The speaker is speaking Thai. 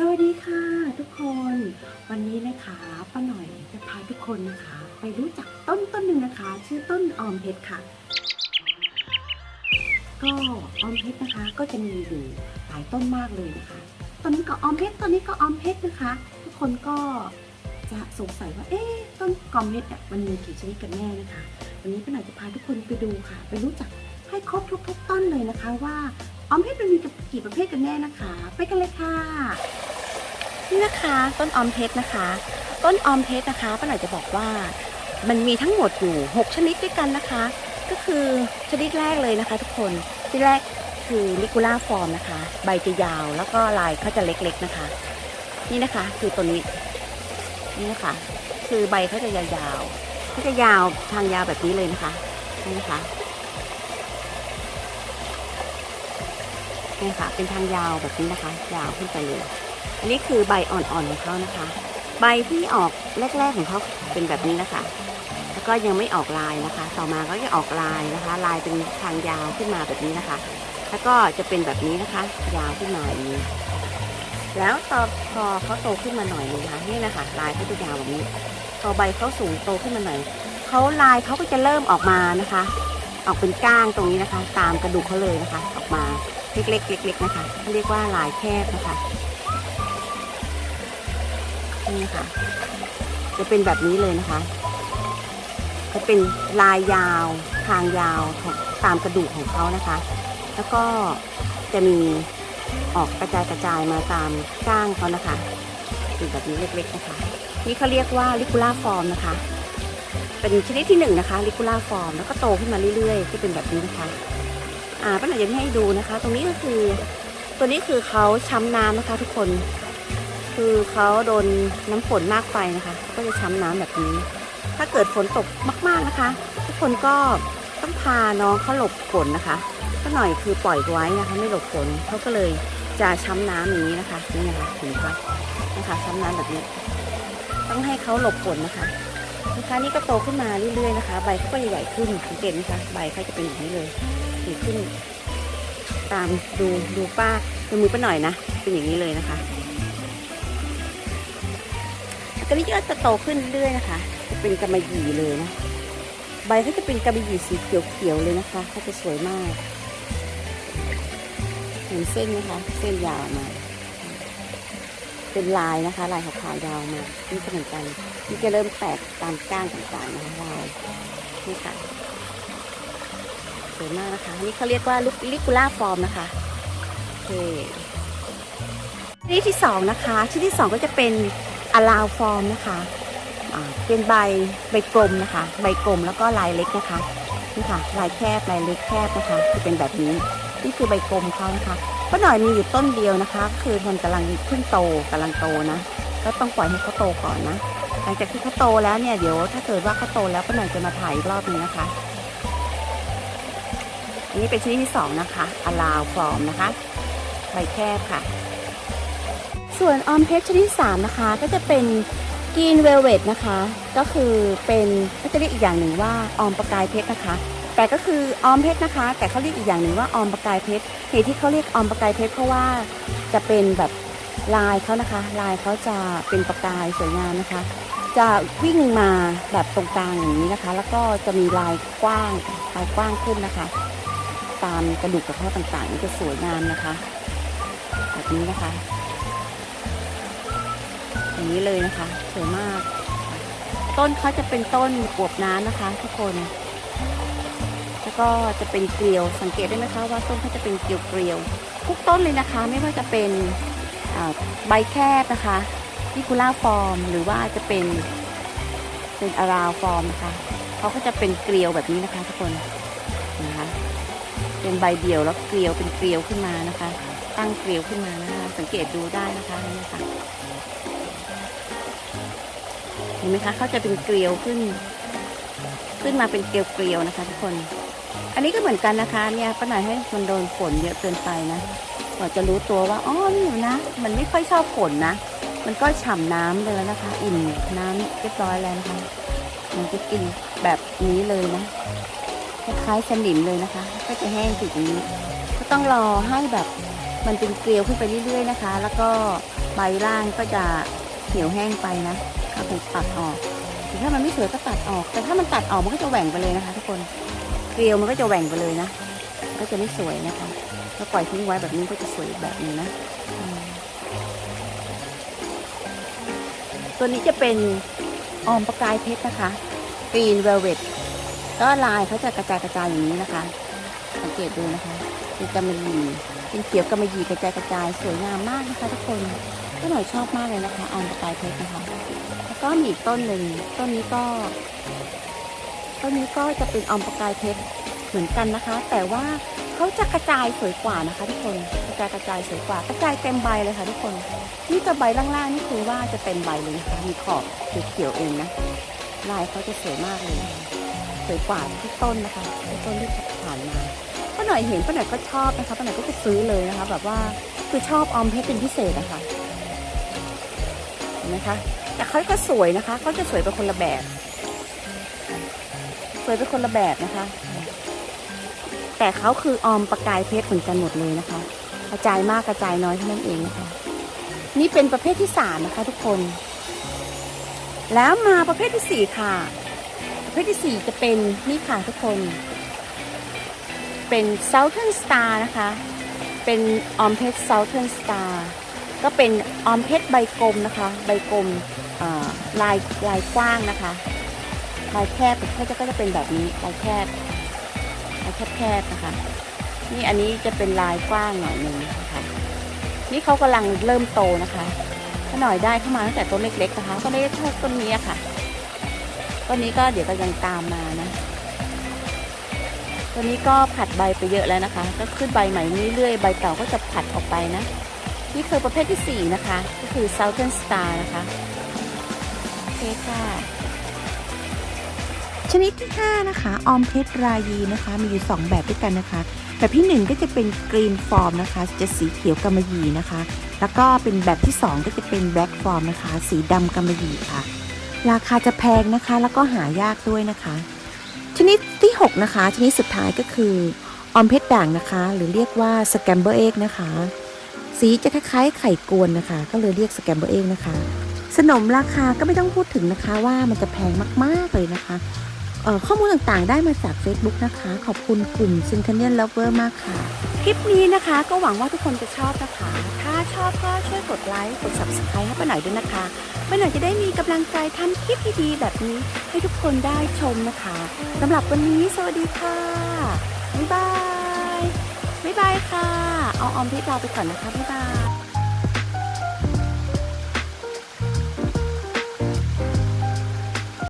สวัสดีค่ะทุกคนวันนี้นะคะป้าหน่อยจะพาทุกคนนะคะ ไปรู้จักต้นต้นหนึ่งนะคะ ชื่อต้นออมเพชรค่ะ ก็ออมเพชรนะคะก็จะมีอยู่หลายต้นมากเลยนะคะต้นนี้ก็ออมเพชรต้นนี้ก็ออมเพชรนะคะ ทุกคนก็จะสงสัยว่าเอ๊ะต้นกอมเพชรเนี่ยมันมีกี่ชนิดกันแน่นะคะ วันนี้ป้าหน่อยจะพาทุกคนไปดูค่ะ ไปรู้จักให้ครบทุกๆต้นเลยนะคะว่าออมเพชรมันมีกี่ประเภทกันแน่นะคะ ไปกันเลยค่ะ นี่นะคะต้นออมเพชรนะคะ ต้นออมเพชรนะคะป้าหน่อยจะบอกว่ามันมีทั้งหมดอยู่ 6 ชนิดด้วยกันนะคะ ก็คือชนิดแรกเลยนะคะ ทุกคนชนิดแรกคือลิกูล่าฟอร์มนะคะ ใบจะยาวแล้วก็ลายเขาจะเล็กๆนะคะ นี่นะคะคือตัวนี้นี่นะคะคือใบเขาจะยาวๆเขาจะยาวทางยาวแบบนี้เลยนะคะนี่นะคะนี่ค่ะเป็นทางยาวแบบนี้นะคะ ยาวขึ้นไปเลย อันนี้คือใบอ่อนๆของเขานะคะ ใบที่ออกแรกๆของเขาเป็นแบบนี้นะคะ แล้วก็ยังไม่ออกลายนะคะ ต่อมาก็จะออกลายนะคะ ลายเป็นทางยาวขึ้นมาแบบนี้นะคะ แล้วก็จะเป็นแบบนี้นะคะ ยาวขึ้นมาอย่างนี้ แล้วตอพอเขาโตขึ้นมาหน่อยนึงนะคะนี่นะคะ ลายเขาจะยาวแบบนี้ พอใบเขาสูงโตขึ้นมาหน่อยเขาลายเขาก็จะเริ่มออกมานะคะ ออกเป็นก้างตรงนี้นะคะ ตามกระดูกเขาเลยนะคะ ออกมาเล็กๆเล็กๆนะคะเรียกว่าลายแคบนะคะ นี่ค่ะ จะเป็นแบบนี้เลยนะคะ จะเป็นลายยาว ทางยาวตามกระดูกของเขานะคะ แล้วก็จะมีออกกระจายกระจายมาตามก้างเขานะคะเป็นแบบนี้เล็กๆนะคะ นี่เขาเรียกว่าลิคูล่าฟอร์มนะคะ เป็นชนิดที่หนึ่งนะคะลิคูล่าฟอร์มแล้วก็โตขึ้นมาเรื่อยๆจะเป็นแบบนี้นะคะ อ่าป้าหน่อยจะให้ดูนะคะ ตรงนี้ก็คือ ตัวนี้คือเขาช้ำน้ำนะคะ ทุกคน คือเขาโดนน้ำฝนมากไปนะคะ ก็จะช้ำน้ำแบบนี้ ถ้าเกิดฝนตกมากๆนะคะ ทุกคนก็ต้องพาน้องเขาหลบฝนนะคะก็หน่อยคือปล่อยไว้นะคะ ไม่หลบฝนเขาก็เลยจะช้ำน้ำอย่างนี้นะคะนี่นะคะเห็นไหมคะนะคะช้ำน้ำแบบนี้ ต้องให้เขาหลบฝนนะคะนะคะนี่ก็โตขึ้นมาเรื่อยๆนะคะ ใบเขาก็ใหญ่ขึ้นสังเกตไหมคะใบเขาจะเป็นอย่างนี้เลยใหญ่ขึ้น ตามดูดูป้าดูมือป้าหน่อยนะเป็นอย่างนี้เลยนะคะ ก็นี่ก็จะโตขึ้นเรื่อยๆนะคะ จะเป็นกำมะหยี่เลยนะ ใบเขาจะเป็นกำมะหยี่สีเขียวๆเลยนะคะเขาจะสวยมากเห็นเส้นไหมคะเส้นยาวมา เป็นลายนะคะ ลายขาวๆยาวมานี่ก็เหมือนกันนี่จะเริ่มแตกตามก้านต่างๆนะคะลายนี่ค่ะสวยมากนะคะ นี่เขาเรียกว่าลิกูล่าฟอร์มนะคะโอเคชนิดที่สองนะคะชนิดที่สองก็จะเป็น อลาวฟอร์มนะคะเป็นใบใบกลมนะคะ ใบกลมแล้วก็ลายเล็กนะคะนี่ค่ะลายแคบลายเล็กแคบนะคะจะเป็นแบบนี้ นี่คือใบกลมเขานะคะป้าหน่อยมีอยู่ต้นเดียวนะคะ คือมันกำลังขึ้นโตกำลังโตนะ ก็ต้องปล่อยให้เขาโตก่อนนะ หลังจากที่เขาโตแล้วเนี่ยเดี๋ยวถ้าเกิดว่าเขาโตแล้วป้าหน่อยจะมาถ่ายอีกรอบนึงนะคะ อันนี้เป็นชนิดที่สองนะคะอลาวฟอร์มนะคะ ใบแคบค่ะ ส่วนออมเพชรชนิดที่สามนะคะก็จะเป็นกรีนเวลเวตนะคะ ก็คือเป็นก็จะเรียกอีกอย่างหนึ่งว่าออมประกายเพชรนะคะแต่ก็คือออมเพชรนะคะ แต่เขาเรียกอีกอย่างหนึ่งว่าออมประกายเพชรเหตุที่เขาเรียกออมประกายเพชรเพราะว่าจะเป็นแบบลายเขานะคะ ลายเขาจะเป็นประกายสวยงามนะคะ จะวิ่งมาแบบตรงกลางอย่างนี้นะคะ แล้วก็จะมีลายกว้างลายกว้างขึ้นนะคะ ตามกระดูกกระเพาะต่างๆนี่จะสวยงามนะคะแบบนี้นะคะ อย่างนี้เลยนะคะ สวยมาก ต้นเขาจะเป็นต้นอวบน้ำนะคะ ทุกคน แล้วก็จะเป็นเกลียวสังเกตได้ไหมคะว่าต้นเขาจะเป็นเกลียวเกลียวทุกต้นเลยนะคะ ไม่ว่าจะเป็นใบแคบนะคะนิคูล่าฟอร์ม หรือว่าจะเป็นเป็นอาราวฟอร์มนะคะเขาก็จะเป็นเกลียวแบบนี้นะคะทุกคนนะคะเป็นใบเดี่ยวแล้วเกลียวเป็นเกลียวขึ้นมานะคะ ตั้งเกลียวขึ้นมานะคะ สังเกตดูได้นะคะนี่ค่ะ เห็นไหมคะเขาจะเป็นเกลียวขึ้น ขึ้นมาเป็นเกลียวเกลียวๆนะคะ ทุกคน อันนี้ก็เหมือนกันนะคะ เนี่ยป้าหน่อยให้มันโดนฝนเยอะเกินไปนะกว่าจะรู้ตัวว่าอ๋อนี่นะ มันไม่ค่อยชอบฝนนะ มันก็ฉ่ำน้ำเลยแล้วนะคะ อิ่มน้ำเรียบร้อยแล้วนะคะมันจะกินแบบนี้เลยนะคล้ายๆสนิมเลยนะคะ ก็จะแห้งติดอย่างนี้ ก็ต้องรอให้แบบมันเป็นเกลียวขึ้นไปเรื่อยๆนะคะ แล้วก็ใบล่างก็จะเหี่ยวแห้งไปนะ ก็ถูกตัดออกถึงถ้ามันไม่สวยก็ตัดออก แต่ถ้ามันตัดออกมันก็จะแหว่งไปเลยนะคะ ทุกคนเกลียวมันก็จะแหว่งไปเลยนะก็จะไม่สวยนะคะถ้าปล่อยทิ้งไว้แบบนี้ก็จะสวยแบบนึงนะตัวนี้จะเป็นออมประกายเพชรนะคะ Green Velvet ก็ลายเขาจะกระจายกระจายอย่างนี้นะคะ สังเกตดูนะคะเป็นกำมะหยี่เป็นเขียวกำมะหยี่กระจายกระจายสวยงามมากนะคะ ทุกคนก็หน่อยชอบมากเลยนะคะออมประกายเพชรนะคะ ก็มีอีกต้นหนึ่งต้นนี้ก็ ต้นนี้ก็จะเป็นออมประกายเพชรเหมือนกันนะคะ แต่ว่าเขาจะกระจายสวยกว่านะคะ ทุกคนกระจายกระจายสวยกว่ากระจายเต็มใบเลยค่ะ ทุกคนนี่จะใบล่างๆนี่คือว่าจะเต็มใบเลยนะคะมีขอบเขียวเองนะลายเขาจะสวยมากเลย สวยกว่าที่ต้นนะคะที่ต้นที่ผ่านมาป้าหน่อยเห็นป้าหน่อยก็ชอบนะคะป้าหน่อยก็จะซื้อเลยนะคะ แบบว่าคือชอบออมเพชรเป็นพิเศษนะคะเห็นไหมคะ แต่เขาก็สวยนะคะเขาจะสวยเป็นคนละแบบ สวยเป็นคนละแบบนะคะ แต่เขาคือออมประกายเพชรเหมือนกันหมดเลยนะคะ กระจายมากกระจายน้อยเท่านั้นเองนะคะ นี่เป็นประเภทที่สามนะคะทุกคน แล้วมาประเภทที่สี่ค่ะ ประเภทที่สี่จะเป็นนี่ค่ะทุกคน เป็น Southern Star นะคะ เป็นออมเพชร Southern Star ก็เป็นออมเพชรใบกลมนะคะ ใบกลมลายลายกว้างนะคะ ลายแคบก็จะก็จะเป็นแบบนี้ลายแคบลายแคบๆนะคะ นี่อันนี้จะเป็นลายกว้างหน่อยหนึ่งนะคะนี่เขากำลังเริ่มโตนะคะถ้าหน่อยได้เข้ามาตั้งแต่ต้นเล็กๆนะคะก็ได้เท่าต้นนี้ค่ะต้นนี้ก็เดี๋ยวก็ยังตามมานะตัวนี้ก็ผัดใบไปเยอะแล้วนะคะ ก็ขึ้นใบใหม่เรื่อยๆใบเก่าก็จะผัดออกไปนะ นี่คือประเภทที่ 4 นะคะ ก็คือ Southern Star นะคะ โอเคค่ะ ชนิดที่ 5 นะคะ ออมเพชรรายีนะคะ มีอยู่ 2 แบบด้วยกันนะคะ แบบที่ 1 ก็จะเป็นกรีนฟอร์มนะคะ จะสีเขียวกำมะหยี่นะคะ แล้วก็เป็นแบบที่ 2 ก็จะเป็นแบล็กฟอร์มนะคะ สีดำกำมะหยี่ค่ะ ราคาจะแพงนะคะ แล้วก็หายากด้วยนะคะ ชนิดที่ 6 นะคะ ชนิดสุดท้ายก็คือออมเพชรด่างนะคะ หรือเรียกว่าสแกมเบอร์เอ็กนะคะ สีจะคล้ายๆไข่กวนนะคะ ก็เลยเรียกสแกมเบอร์เอ็กนะคะสนมราคาก็ไม่ต้องพูดถึงนะคะว่ามันจะแพงมากๆเลยนะคะข้อมูลต่างๆได้มาจาก Facebook นะคะ ขอบคุณกลุ่ม Centennial Lover มากค่ะ คลิปนี้นะคะก็หวังว่าทุกคนจะชอบนะคะ ถ้าชอบก็ช่วยกดไลค์ กด subscribe ให้ป้าหน่อยด้วยนะคะป้าหน่อยจะได้มีกำลังใจทำคลิปดีๆแบบนี้ให้ทุกคนได้ชมนะคะสำหรับวันนี้สวัสดีค่ะ บ๊ายบาย บ๊ายบายค่ะ เอาออมพิษลาไปก่อนนะคะ บ๊ายบาย